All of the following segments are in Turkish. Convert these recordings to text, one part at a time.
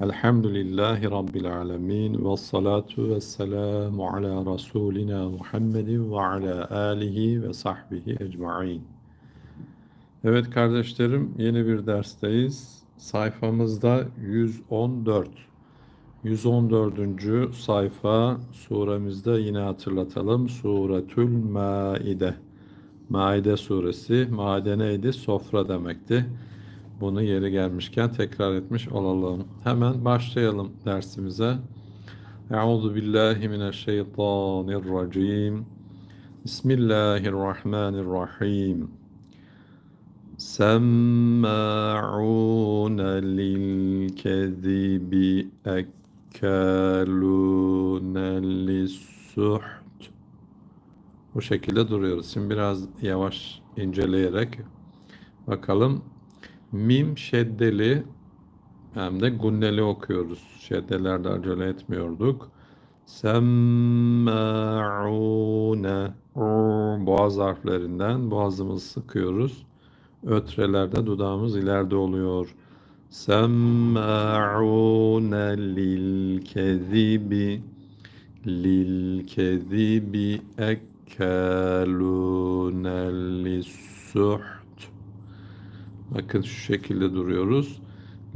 Elhamdülillahi Rabbil alemin ve salatu ve selamu ala Resulina Muhammedin ve ala alihi ve sahbihi ecma'in. Evet kardeşlerim yeni bir dersteyiz. Sayfamızda 114. 114. sayfa suremizde yine hatırlatalım. Suretül Maide. Maide suresi. Maide neydi? Sofra demekti bunu yeri gelmişken tekrar etmiş olalım. Hemen başlayalım dersimize. Euzu billahi mineşşeytanirracim. Bismillahirrahmanirrahim. Semma'un lil kezibi ekkalun lissuht. Bu şekilde duruyoruz. Şimdi biraz yavaş inceleyerek bakalım Mim şeddeli hem de gunneli okuyoruz. Şeddelerde acele etmiyorduk. Semma'une boğaz harflerinden boğazımızı sıkıyoruz. Ötrelerde dudağımız ileride oluyor. Semma'une lil kezibi lil kezibi ekkalune lissuht Bakın şu şekilde duruyoruz.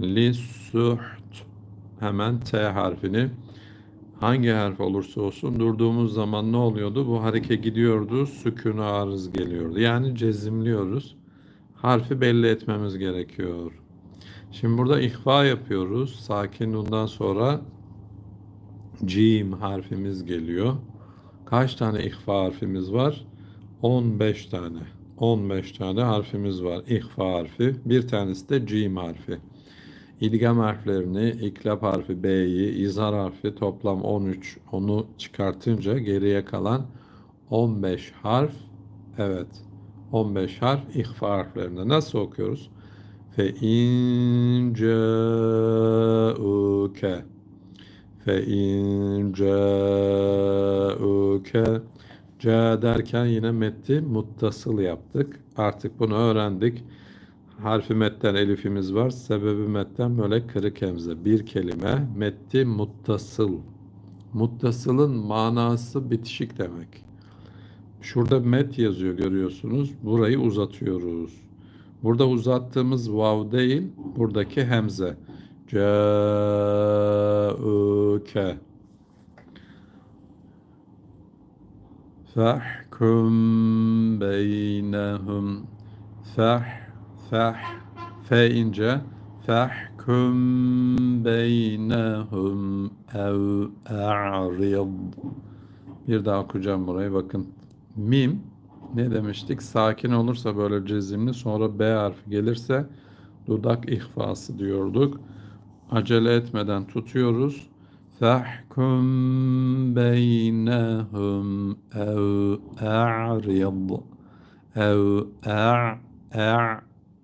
Lissuht hemen T harfini hangi harf olursa olsun durduğumuz zaman ne oluyordu? Bu hareke gidiyordu, sükûnu arız geliyordu. Yani cezimliyoruz harfi belli etmemiz gerekiyor. Şimdi burada ihfa yapıyoruz. Sakin nundan sonra cim harfimiz geliyor. Kaç tane ihfa harfimiz var? 15 tane. 15 tane harfimiz var. İhfa harfi. Bir tanesi de cim harfi. İdgam harflerini, iklap harfi B'yi, izhar harfi toplam 13. Onu çıkartınca geriye kalan 15 harf. Evet. 15 harf ihfa harflerinde. Nasıl okuyoruz? Fe in ca'uke Fe in ca'uke Ca derken yine metti muttasıl yaptık. Artık bunu öğrendik. Harfi metten elifimiz var. Sebebi metten böyle kırık hemze. Bir kelime metti muttasıl. Muttasılın manası bitişik demek. Şurada met yazıyor görüyorsunuz. Burayı uzatıyoruz. Burada uzattığımız vav değil, buradaki hemze. Câ'üke. Fahkum beynehum. Fah, fah, fe ince. Fahkum beynehum ev. Bir daha okuyacağım burayı. Bakın Mim ne demiştik? Sakin olursa böyle cezimli sonra B harfi gelirse dudak ihfası diyorduk. Acele etmeden tutuyoruz. Fahkum beynehum ev a'rid ev a'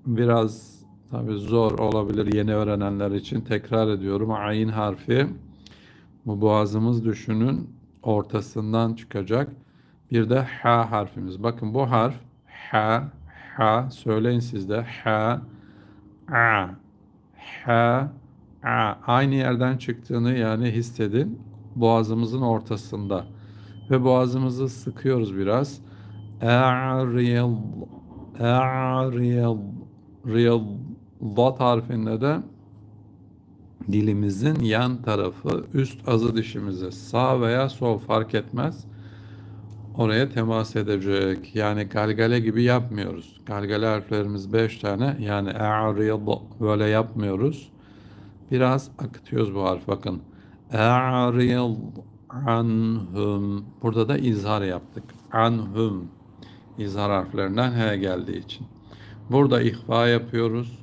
biraz tabi zor olabilir yeni öğrenenler için tekrar ediyorum. Ayn harfi bu boğazımız düşünün ortasından çıkacak. Bir de H harfimiz. Bakın bu harf H, H. Söyleyin siz de H, A, H, A. Aynı yerden çıktığını yani hissedin. Boğazımızın ortasında. Ve boğazımızı sıkıyoruz biraz. A'riyal, A'riyal, Riyal. Vat harfinde de dilimizin yan tarafı üst azı dişimize sağ veya sol fark etmez oraya temas edecek. Yani galgale gibi yapmıyoruz. Galgale harflerimiz 5 tane. Yani a'rid böyle yapmıyoruz. Biraz akıtıyoruz bu harf. Bakın. A'rid anhum. Burada da izhar yaptık. Anhum. İzhar harflerinden H geldiği için. Burada ihfa yapıyoruz.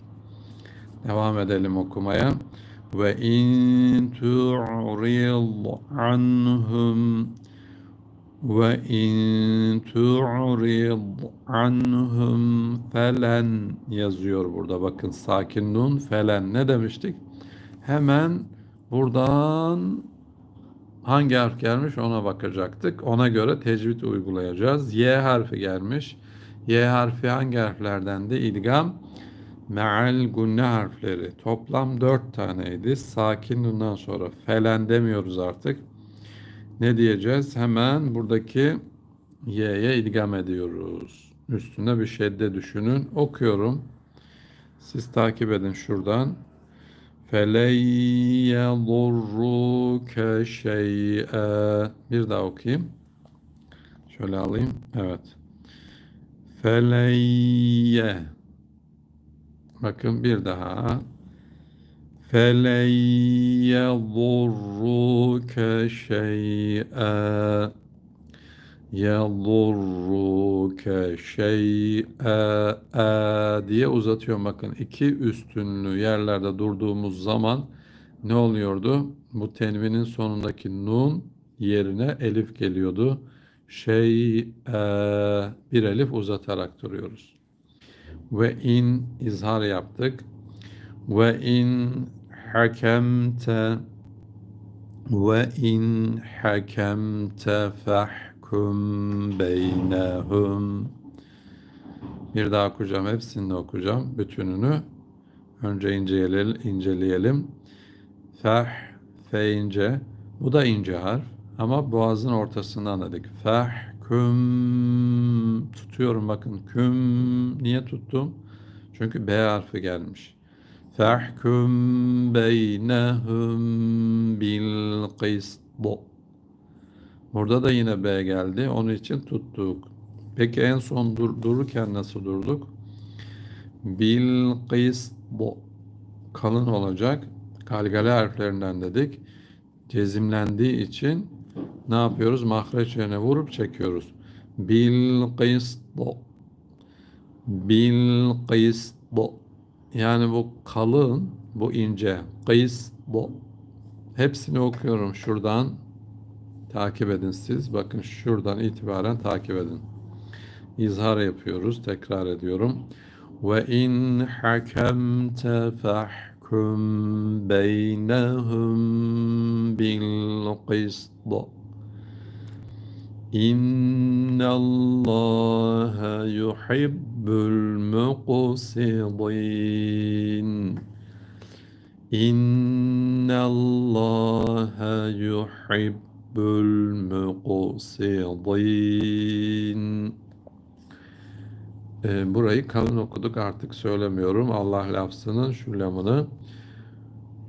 Devam edelim okumaya. Ve in tu'rid anhum ve in tu'rid anhum felen yazıyor burada. Bakın sakin nun felen ne demiştik? Hemen buradan hangi harf gelmiş ona bakacaktık. Ona göre tecvid uygulayacağız. Y harfi gelmiş. Y harfi hangi harflerdendi? İdgam meal gunne harfleri toplam dört taneydi. Sakin nundan sonra felen demiyoruz artık. Ne diyeceğiz? Hemen buradaki y'ye idgam ediyoruz. Üstüne bir şedde düşünün. Okuyorum. Siz takip edin şuradan. فَلَنْ يَضُرُّكَ شَيْئًا Bir daha okuyayım. Şöyle alayım. Evet. فَلَنْ ي- Bakın bir daha. فَلَنْ يَضُرُّكَ yadurruke şey'e e diye uzatıyorum. Bakın iki üstünlü yerlerde durduğumuz zaman ne oluyordu? Bu tenvinin sonundaki nun yerine elif geliyordu. Şey e, bir elif uzatarak duruyoruz. Ve in izhar yaptık. Ve in hakemte ve in hakemte fah fahkum beynehum bir daha okuyacağım. Hepsini de okuyacağım. Bütününü. Önce inceleyelim. inceleyelim. Feh, fe ince. Bu da ince harf. Ama boğazın ortasından dedik. Feh, küm. Tutuyorum bakın. Küm. Niye tuttum? Çünkü B harfi gelmiş. Fehkum beynehum bil qist. Burada da yine B geldi. Onun için tuttuk. Peki en son dur, dururken nasıl durduk? Bil qist. Kalın olacak. Galgale harflerinden dedik. Cezimlendiği için ne yapıyoruz? Mahreç yöne vurup çekiyoruz. Bil qist. Bil qist. Yani bu kalın, bu ince. Qist. Hepsini okuyorum şuradan. Takip edin siz. Bakın şuradan itibaren takip edin. İzhar yapıyoruz. Tekrar ediyorum. Ve in hakemte fahkum beynehum bil qist. İnna Allah yuhibbul muqsidin. İnna Allah yuhibbul muqsidin. Ee, burayı kalın okuduk artık söylemiyorum. Allah lafzının şu lamını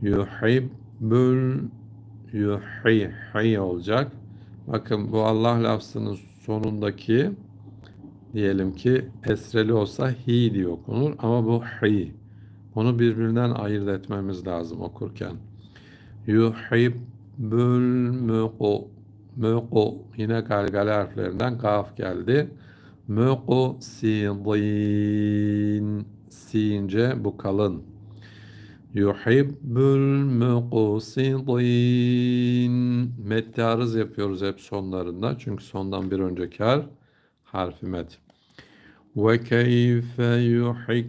yuhibbul yuhi hi olacak. Bakın bu Allah lafzının sonundaki diyelim ki esreli olsa hi diye okunur ama bu hi. Bunu birbirinden ayırt etmemiz lazım okurken. Yuhibbul muqu muqu yine galgale harflerinden kaf geldi. Muqu sidin since bu kalın. Yuhibbul muqsidin. Met arız yapıyoruz hep sonlarında. Çünkü sondan bir önceki harf harfi met. Ve keyfe yuhik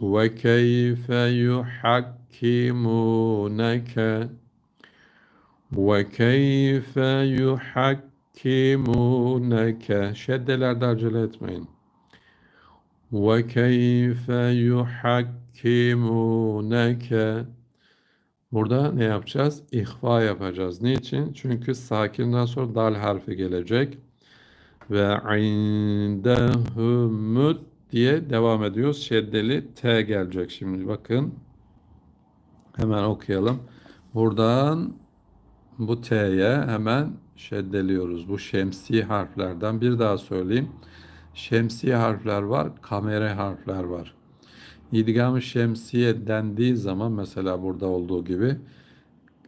ve keyfe yuhakkimuneke keyfe yuhakkimuneke şeddelerde acele etmeyin. Keyfe yuhakkimuneke Burada ne yapacağız? İhfa yapacağız. Niçin? Çünkü sakinden sonra dal harfi gelecek. Ve indehumut diye devam ediyoruz. Şeddeli T gelecek şimdi. Bakın. Hemen okuyalım. Buradan bu T'ye hemen şeddeliyoruz. Bu şemsi harflerden bir daha söyleyeyim. Şemsi harfler var, kamere harfler var. İdgam-ı şemsiye dendiği zaman mesela burada olduğu gibi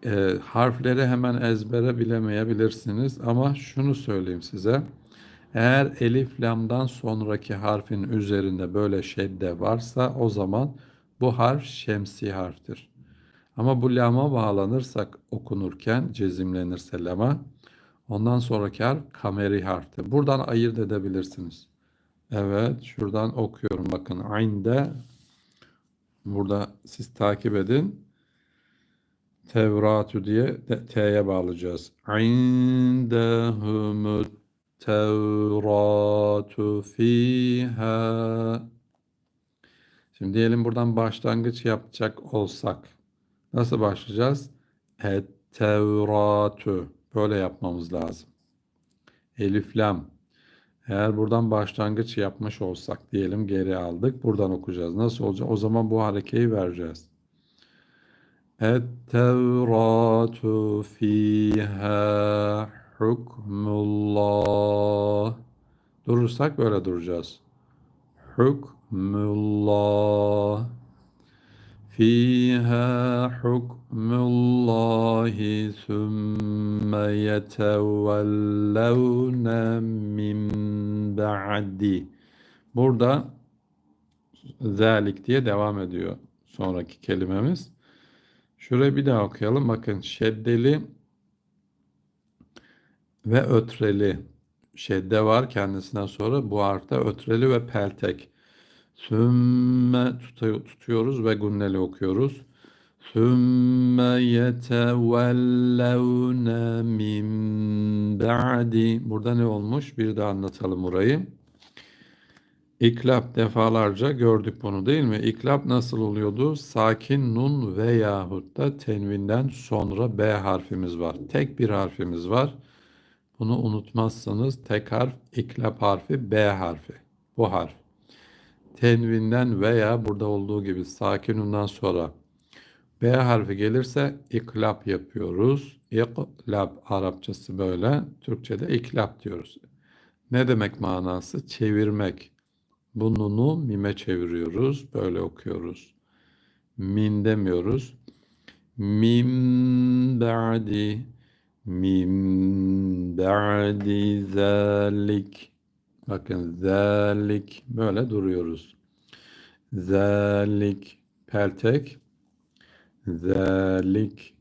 e, harfleri hemen ezbere bilemeyebilirsiniz. Ama şunu söyleyeyim size. Eğer elif lamdan sonraki harfin üzerinde böyle şedde varsa o zaman bu harf şemsi harftir. Ama bu lama bağlanırsak okunurken cezimlenirse lama ondan sonraki harf kameri harftir. Buradan ayırt edebilirsiniz. Evet şuradan okuyorum bakın. Aynde burada siz takip edin. Tevratu diye T'ye bağlayacağız. İndehumut tevratu fiha Şimdi diyelim buradan başlangıç yapacak olsak. Nasıl başlayacağız? Et-Tevratü. Böyle yapmamız lazım. Elif lam. Eğer buradan başlangıç yapmış olsak diyelim geri aldık. Buradan okuyacağız. Nasıl olacak? O zaman bu harekeyi vereceğiz. Et-Tevratu fiha hukmullah. Durursak böyle duracağız. Hukmullah. فيها حكم الله ثم يتولون من بعد Burada zalik diye devam ediyor sonraki kelimemiz. Şurayı bir daha okuyalım. Bakın şeddeli ve ötreli. Şedde var kendisinden sonra bu harfte ötreli ve peltek. Sümme tutuyoruz ve gunneli okuyoruz. Sümme yetevellevne min ba'di. Burada ne olmuş? Bir daha anlatalım burayı. İklap defalarca gördük bunu değil mi? İklap nasıl oluyordu? Sakin nun ve yahut da tenvinden sonra B harfimiz var. Tek bir harfimiz var. Bunu unutmazsanız tek harf iklap harfi B harfi. Bu harf tenvinden veya burada olduğu gibi sakinundan sonra B harfi gelirse iklap yapıyoruz. İklap Arapçası böyle. Türkçe'de iklap diyoruz. Ne demek manası? Çevirmek. Bununu mime çeviriyoruz. Böyle okuyoruz. Min demiyoruz. Min ba'di min ba'di zalik Bakın zalik böyle duruyoruz. Zalik peltek. Zalik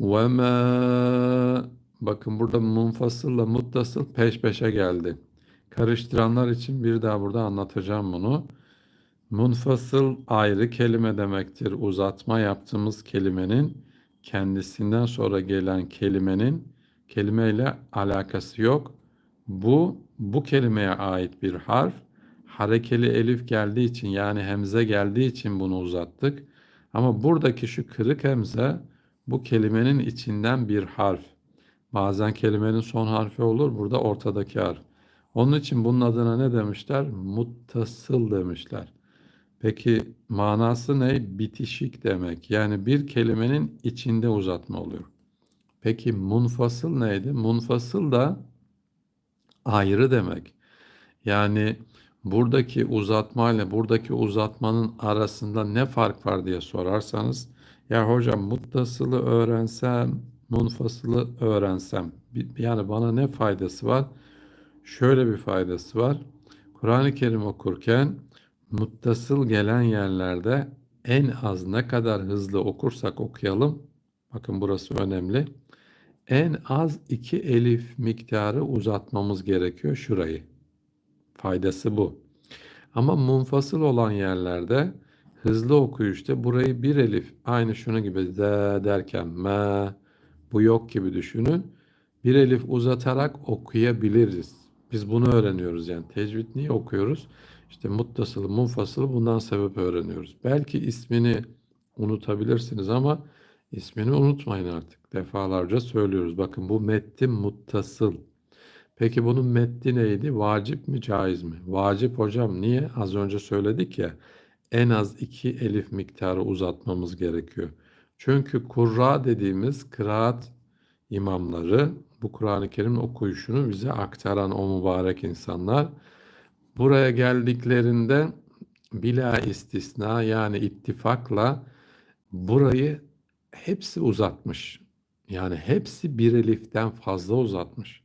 ve ma bakın burada munfasılla muttasıl peş peşe geldi. Karıştıranlar için bir daha burada anlatacağım bunu. Munfasıl ayrı kelime demektir. Uzatma yaptığımız kelimenin kendisinden sonra gelen kelimenin kelimeyle alakası yok. Bu bu kelimeye ait bir harf. Harekeli elif geldiği için yani hemze geldiği için bunu uzattık. Ama buradaki şu kırık hemze bu kelimenin içinden bir harf. Bazen kelimenin son harfi olur. Burada ortadaki harf. Onun için bunun adına ne demişler? Muttasıl demişler. Peki manası ne? Bitişik demek. Yani bir kelimenin içinde uzatma oluyor. Peki munfasıl neydi? Munfasıl da ayrı demek. Yani buradaki uzatma ile buradaki uzatmanın arasında ne fark var diye sorarsanız ya hocam muttasılı öğrensem, munfasılı öğrensem yani bana ne faydası var? Şöyle bir faydası var. Kur'an-ı Kerim okurken muttasıl gelen yerlerde en az ne kadar hızlı okursak okuyalım. Bakın burası önemli en az iki elif miktarı uzatmamız gerekiyor şurayı. Faydası bu. Ama munfasıl olan yerlerde hızlı okuyuşta burayı bir elif aynı şunu gibi z derken me bu yok gibi düşünün. Bir elif uzatarak okuyabiliriz. Biz bunu öğreniyoruz yani. Tecvid niye okuyoruz? İşte muttasılı, munfasılı bundan sebep öğreniyoruz. Belki ismini unutabilirsiniz ama ismini unutmayın artık defalarca söylüyoruz. Bakın bu mettin muttasıl. Peki bunun metni neydi? Vacip mi caiz mi? Vacip hocam niye? Az önce söyledik ya en az iki elif miktarı uzatmamız gerekiyor. Çünkü kurra dediğimiz kıraat imamları bu Kur'an-ı Kerim okuyuşunu bize aktaran o mübarek insanlar buraya geldiklerinde bila istisna yani ittifakla burayı hepsi uzatmış. Yani hepsi bir eliften fazla uzatmış.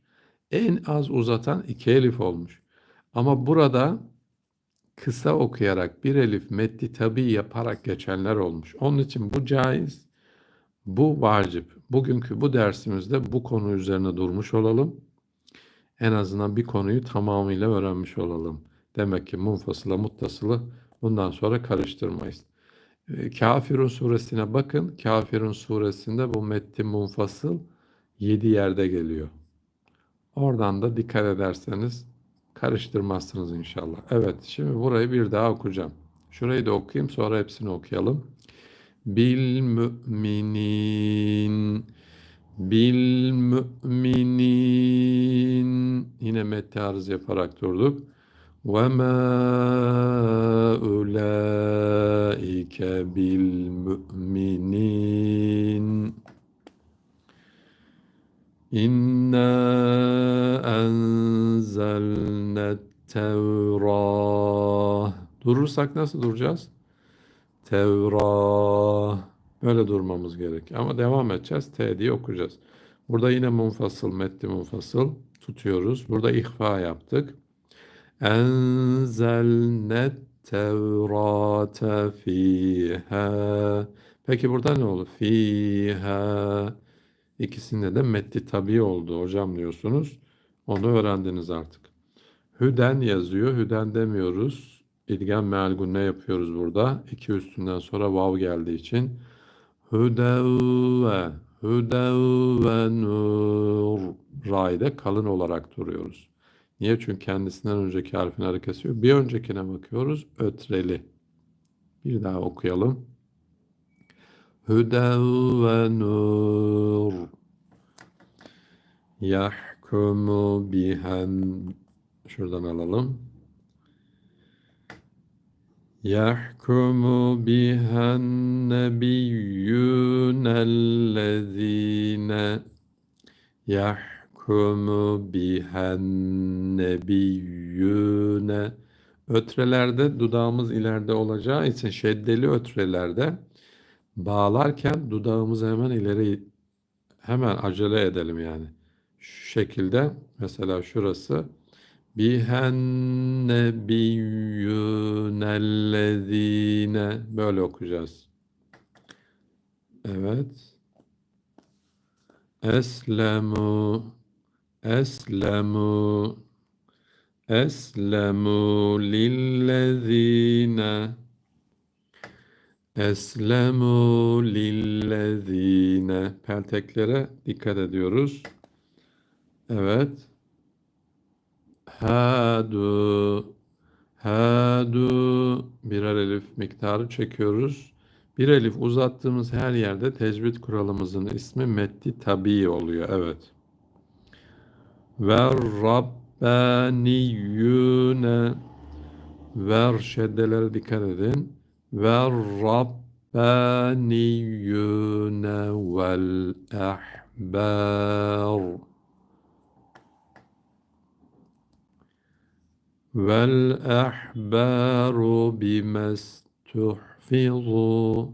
En az uzatan iki elif olmuş. Ama burada kısa okuyarak bir elif metni tabi yaparak geçenler olmuş. Onun için bu caiz, bu vacip. Bugünkü bu dersimizde bu konu üzerine durmuş olalım. En azından bir konuyu tamamıyla öğrenmiş olalım. Demek ki munfasıla muttasılı bundan sonra karıştırmayız. Ee, Kafirun suresine bakın. Kafirun suresinde bu metni munfasıl 7 yerde geliyor. Oradan da dikkat ederseniz karıştırmazsınız inşallah. Evet şimdi burayı bir daha okuyacağım. Şurayı da okuyayım sonra hepsini okuyalım. Bil müminin bil müminin yine metti arız yaparak durduk. Ulaike bil müminin İnna enzelnet tevrah. Durursak nasıl duracağız? Tevrah. Böyle durmamız gerek. Ama devam edeceğiz. T diye okuyacağız. Burada yine munfasıl, metni munfasıl tutuyoruz. Burada ihfa yaptık. Enzelnet tevrate fiha. Peki burada ne olur? Fiha. İkisinde de metni tabi oldu hocam diyorsunuz. Onu öğrendiniz artık. Hüden yazıyor. Hüden demiyoruz. İdgam meal gunne yapıyoruz burada. İki üstünden sonra vav geldiği için. Hüdevve. Hüdevve nur. Ra'yı kalın olarak duruyoruz. Niye? Çünkü kendisinden önceki harfin harekesi yok. Bir öncekine bakıyoruz. Ötreli. Bir daha okuyalım. Hüden ve nur yahkumu bihen şuradan alalım. Yahkumu bihen nebiyyünellezine yahkumu bihen nebiyyüne ötrelerde dudağımız ileride olacağı için şeddeli ötrelerde bağlarken dudağımızı hemen ileri hemen acele edelim yani. Şu şekilde mesela şurası bihen nebiyyünellezine böyle okuyacağız. Evet. Eslemu Eslemu Eslemu lillezine Eslemu lillezine pelteklere dikkat ediyoruz. Evet. Hadu Hadu birer elif miktarı çekiyoruz. Bir elif uzattığımız her yerde tecvid kuralımızın ismi metti tabi oluyor. Evet. Ve Rabbaniyyune ver şeddelere dikkat edin. Ve Rabbaniyyune vel ahbar vel ahbaru bimestuhfizu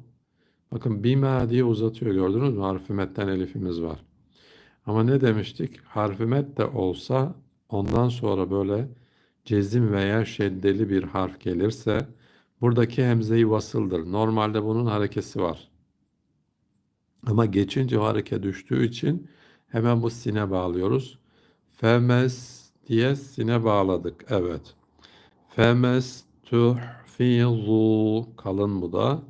Bakın bima diye uzatıyor gördünüz mü? Harfi metten elifimiz var. Ama ne demiştik? Harfi met de olsa ondan sonra böyle cezim veya şeddeli bir harf gelirse buradaki hemzeyi vasıldır. Normalde bunun harekesi var. Ama geçince o hareke düştüğü için hemen bu sine bağlıyoruz. Femes diye sine bağladık. Evet. Femes tuhfizu kalın bu da.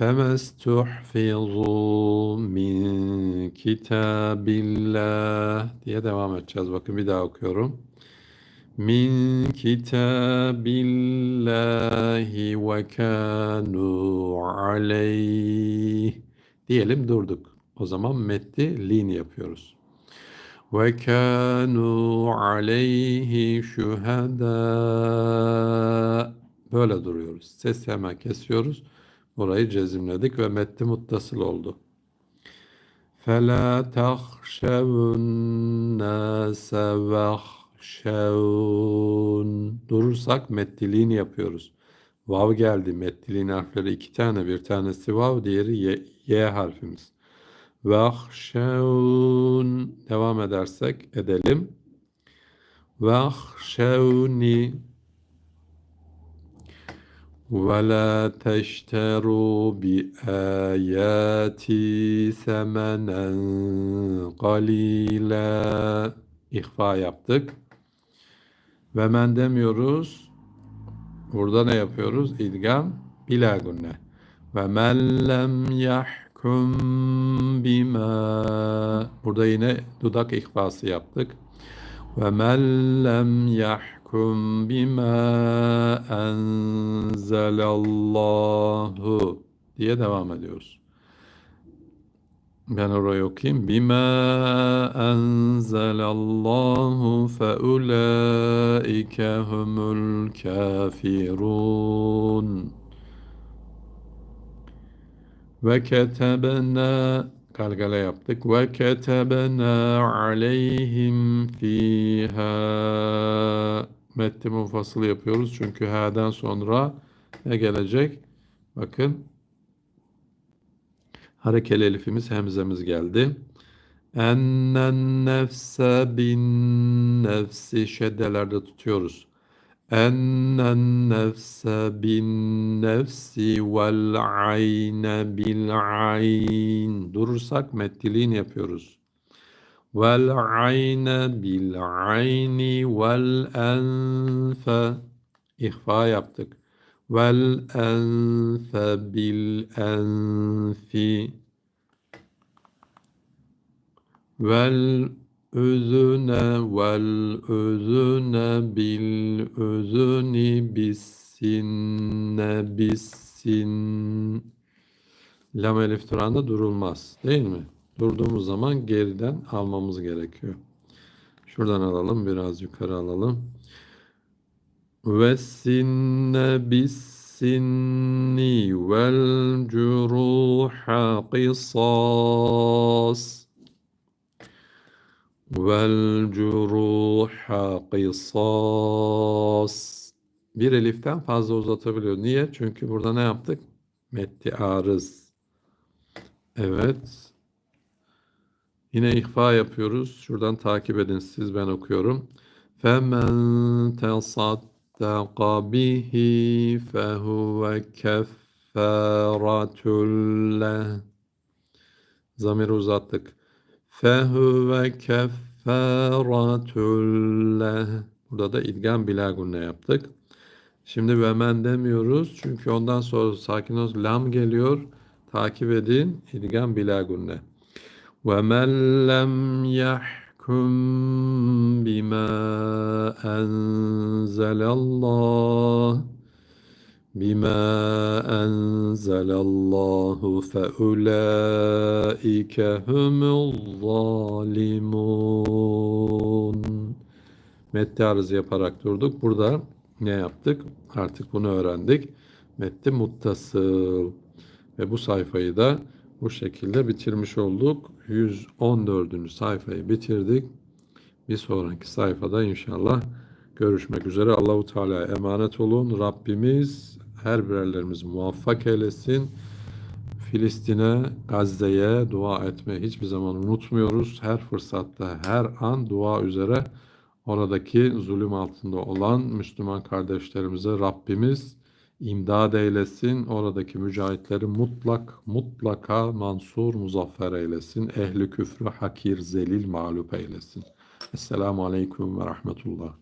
Femestuhfizu min kitabillah diye devam edeceğiz. Bakın bir daha okuyorum. Min kitabillahi ve kanu aleyh diyelim durduk. O zaman metni lin yapıyoruz. Kanu aleyhi şuhada böyle duruyoruz. Ses hemen kesiyoruz. Burayı cezimledik ve metni muttasıl oldu. فَلَا تَخْشَوُ النَّاسَ وَخْشَوُونَ Durursak mettiliğini yapıyoruz. Vav geldi. Mettiliğin harfleri iki tane. Bir tanesi vav, diğeri y, y harfimiz. وَخْشَوُونَ Devam edersek edelim. وَخْشَوْنِ وَلَا تَشْتَرُوا بِآيَاتِي ثَمَنًا قَلِيلًا İhfa yaptık. Ve men demiyoruz. Burada ne yapıyoruz? İdgam bila gunne. Ve men lem yahkum bima. Burada yine dudak ihfası yaptık. Ve men lem yahkum يحكم بما أنزل الله diye devam ediyoruz. Ben orayı okuyayım. Bima enzelallahu fe ulaike humul kafirun. Ve ketebna galgala yaptık. Ve ketebna aleyhim fiha Metti munfasıl yapıyoruz. Çünkü ha'den sonra ne gelecek? Bakın harekeli elifimiz hemzemiz geldi. Ennen nefse bin nefsi şeddelerde tutuyoruz. Ennen nefse bin nefsi vel ayne bil ayn. Durursak mettiliğin yapıyoruz. Vel ayne bil ayni vel enfe. İhfa yaptık. Vel enfe bil enfi. Vel üzüne vel üzüne bil üzüni bissinne bissin. Lam elif durulmaz. Değil mi? Durduğumuz zaman geriden almamız gerekiyor. Şuradan alalım. Biraz yukarı alalım. Ve sinne bissinni vel curuha qisas. Vel curuha qisas. Bir eliften fazla uzatabiliyor. Niye? Çünkü burada ne yaptık? Metti arız. Evet. Yine ihfa yapıyoruz. Şuradan takip edin siz ben okuyorum. فَمَنْ تَصَدَّقَ بِهِ فَهُوَ كَفَّارَةٌ لَهُ Zamiri uzattık. فَهُوَ كَفَّارَةٌ لَهُ Burada da idgam bilagunne yaptık. Şimdi ve men demiyoruz. Çünkü ondan sonra sakin ol lam geliyor. Takip edin. İdgam bilagunne. وَمَنْ لَمْ يَحْكُمْ بِمَا أَنْزَلَ اللّٰهِ بِمَا أَنْزَلَ اللّٰهُ فَأُولَٰئِكَ هُمُ الظَّالِمُونَ Metti arızı yaparak durduk. Burada ne yaptık? Artık bunu öğrendik. Metti muttasıl. Ve bu sayfayı da bu şekilde bitirmiş olduk. 114. sayfayı bitirdik. Bir sonraki sayfada inşallah görüşmek üzere. Allahu Teala'ya emanet olun. Rabbimiz her birerlerimizi muvaffak eylesin. Filistin'e, Gazze'ye dua etmeyi hiçbir zaman unutmuyoruz. Her fırsatta, her an dua üzere oradaki zulüm altında olan Müslüman kardeşlerimize Rabbimiz imdad eylesin. Oradaki mücahitleri mutlak, mutlaka mansur, muzaffer eylesin. Ehli küfrü hakir, zelil, mağlup eylesin. Esselamu Aleyküm ve Rahmetullah.